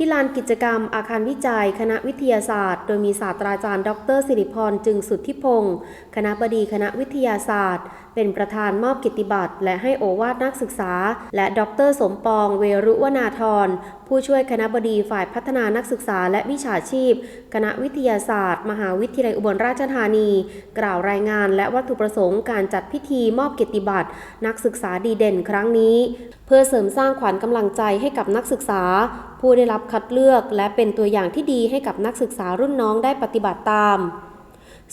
ที่ลานกิจกรรมอาคารวิจัย คณะวิทยาศาสตร์ โดยมีศาสตราจารย์ ดรสิริพรจึงสุทธิพงศ์คณะบดีคณะวิทยาศาสตร์ เป็นประธานมอบกิตติบัตรและให้โอวาทนักศึกษา และดรสมปองเวรุวนาธรผู้ช่วยคณะบดีฝ่ายพัฒนานักศึกษาและวิชาชีพ คณะวิทยาศาสตร์ มหาวิทยาลัยอุบลราชธานี กล่าวรายงานและวัตถุประสงค์การจัดพิธีมอบเกียรติบัตรนักศึกษาดีเด่นครั้งนี้ เพื่อเสริมสร้างขวัญกำลังใจให้กับนักศึกษาผู้ได้รับคัดเลือกและเป็นตัวอย่างที่ดีให้กับนักศึกษารุ่นน้องได้ปฏิบัติตาม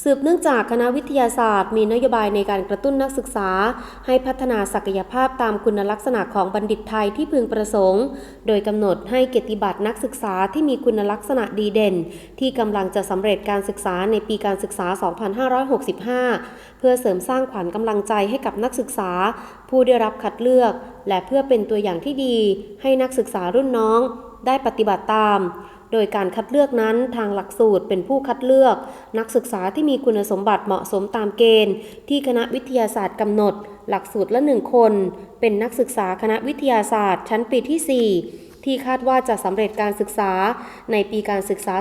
สืบเนื่องจากคณะวิทยาศาสตร์ มีนโยบายในการกระตุ้นนักศึกษา ให้พัฒนาศักยภาพตามคุณลักษณะของบัณฑิตไทยที่พึงประสงค์ โดยกำหนดให้เกียรติบัตรนักศึกษาที่มีคุณลักษณะดีเด่น ที่กำลังจะสำเร็จการศึกษาในปีการศึกษา 2565 เพื่อเสริมสร้างขวัญกำลังใจให้กับนักศึกษา ผู้ได้รับคัดเลือก และเพื่อเป็นตัวอย่างที่ดี ให้นักศึกษารุ่นน้อง ได้ปฏิบัติตาม โดยการคัดเลือกนั้นทางหลักสูตรเป็นผู้คัดเลือก นักศึกษาที่มีคุณสมบัติเหมาะสมตามเกณฑ์ ที่คณะวิทยาศาสตร์กำหนด หลักสูตรละหนึ่งคน เป็นนักศึกษาคณะวิทยาศาสตร์ ชั้นปีที่ 4ที่คาดว่าจะสำเร็จการศึกษาในปีการศึกษา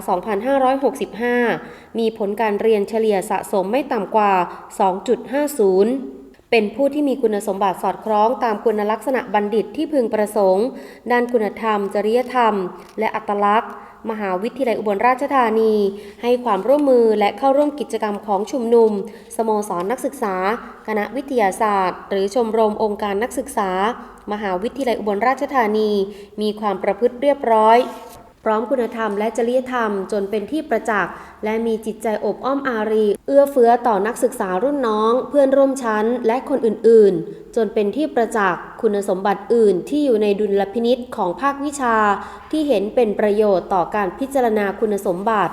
2565 มีผลการเรียนเฉลี่ยสะสมไม่ต่ำกว่า 2.50 เป็นผู้ที่มีคุณสมบัติสอดคล้องตามคุณลักษณะบัณฑิตที่พึงประสงค์ ด้านคุณธรรม จริยธรรม และอัตลักษณ์ มหาวิทยาลัยอุบลราชธานี ให้ความร่วมมือและเข้าร่วมกิจกรรมของชุมนุม สโมสรนักศึกษา คณะวิทยาศาสตร์ หรือชมรมองค์การนักศึกษา มหาวิทยาลัยอุบลราชธานี มีความประพฤติเรียบร้อย พร้อมคุณธรรมและจริยธรรมจนเป็นที่ประจักษ์และมีจิตใจอบอ้อมอารี เอื้อเฟื้อต่อนักศึกษารุ่นน้อง เพื่อนร่วมชั้นและคนอื่นๆ จนเป็นที่ประจักษ์คุณสมบัติอื่นที่อยู่ในดุลพินิษของภาควิชา ที่เห็นเป็นประโยชน์ต่อการพิจารณาคุณสมบัติ